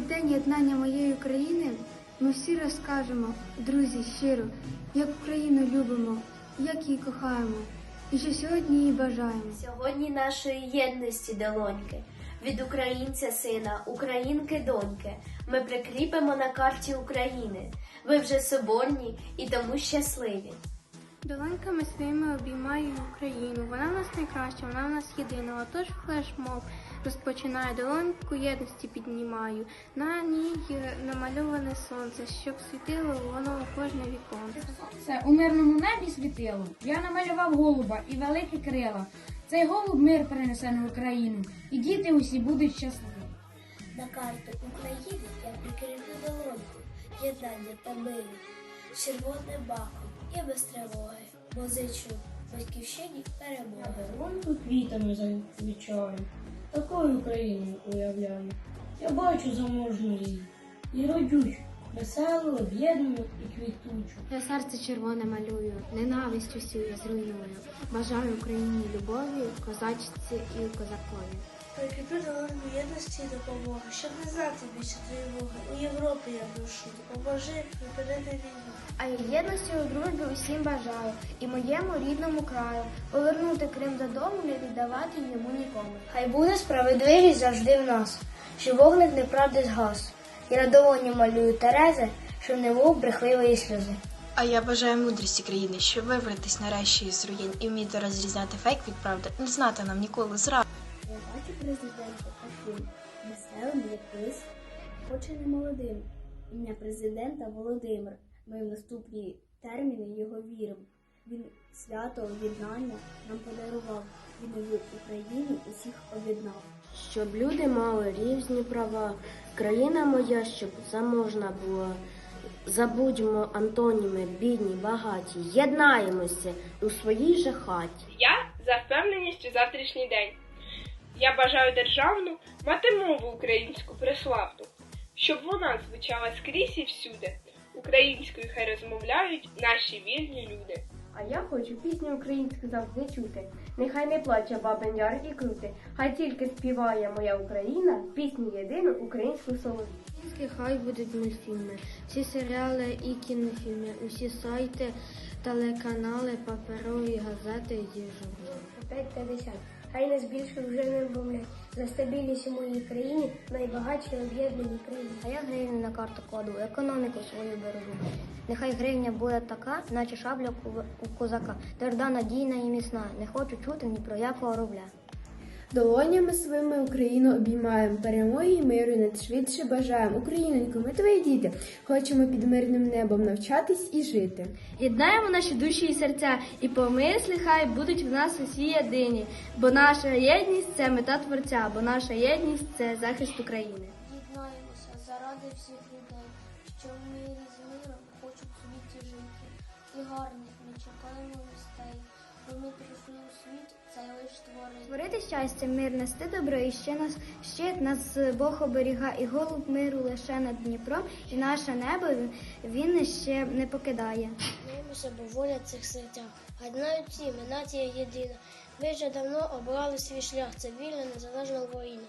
день єднання моєї країни ми всі розкажемо, друзі, щиро, як Україну любимо, як її кохаємо, і що сьогодні її бажаємо. Сьогодні нашої єдності долоньки. Від українця сина, українки доньки. Ми прикріпимо на карті України. Ви вже соборні і тому щасливі. Долоньками своїми обіймаю Україну. Вона в нас найкраща, вона в нас єдина. Отож флешмоб розпочинаю долоньку єдності піднімаю. На ній намальоване сонце, щоб світило воно у кожне віконце. Це у мирному небі світило. Я намалював голуба і великі крила. Цей голуб мир принесе на Україну, і діти усі будуть щасливі. На карту України я прикріплю долоньку, єднання та миру, червоним баком і без тривоги, бо зичу батьківщині перемоги. Ромку квітами замічаю, такою Україну уявляю. Я бачу заможну її і родючу, веселу, об'єднану і квітучу. Я серце червоне малюю, ненависть усю я зруйную. Бажаю Україні любові, козачці і козакові. Прикріплю долоньку єдності і допомоги, щоб не знати більше тривоги. У Європі я прошу, допоможи припинити війну. А я єдності у дружбі усім бажаю і моєму рідному краю повернути Крим додому, не віддавати йому нікому. Хай буде справедливість завжди в нас, що вогник неправди згас. І на долоні малюю Терези, щоб не був брехливої сльози. А я бажаю мудрості країни, щоб вибратись нарешті із руїн і вміти розрізняти фейк від правди, не знати нам ніколи зради. Президента таким, веселим, як лис, хоч і не молодим. Ім'я президента Володимир. Ми в наступні терміни його віримо. Він свято об'єднання нам подарував. Він в Україні усіх об'єднав. Щоб люди мали різні права, країна моя, щоб заможна була. Забудьмо антоніми, бідні, багаті, єднаємося у своїй же хаті. Я за впевненість у завтрашній день. Я бажаю державну мати мову українську преславну, щоб вона звучала скрізь і всюди. Українською хай розмовляють наші вільні люди. А я хочу пісню українську завжди чути. Нехай не плаче бабин яр і крути, хай тільки співає моя Україна, пісню єдину українську солов'ю. Українські хай будуть мультфільми, всі серіали і кінофільми, усі сайти, телеканали, паперові газети і журнали. 5.50. Хай нас більше вже не вмовлять. За стабільність у моїй країні найбагатші об'єднані країни. А я гривню на карту кладу, економіку свою бережу. Нехай гривня буде така, наче шабля у козака, тверда, надійна і міцна. Не хочу чути ні про якого рубля. Долонями своїми Україну обіймаємо, перемоги і миру надшвидше бажаємо. Українонько, ми твої діти, хочемо під мирним небом навчатись і жити. Єднаємо наші душі і серця, і помисли хай будуть в нас усі єдині, бо наша єдність це мета творця, бо наша єдність це захист України. Єднаємося заради всіх людей, що в мирі з миром хочуть в світі жити. І гарних ми чекаємо вістей, бо ми прийшли у світ, цей. Творити щастя, мир, нести добро, і ще нас щит нас Бог оберіга, і голуб миру лише над Дніпром, і наше небо він ще не покидає. Єднаємося, бо воля цих серцях. гаднають всі, ми нація єдина. Ми вже давно обрали свій шлях, це вільна незалежна Україна.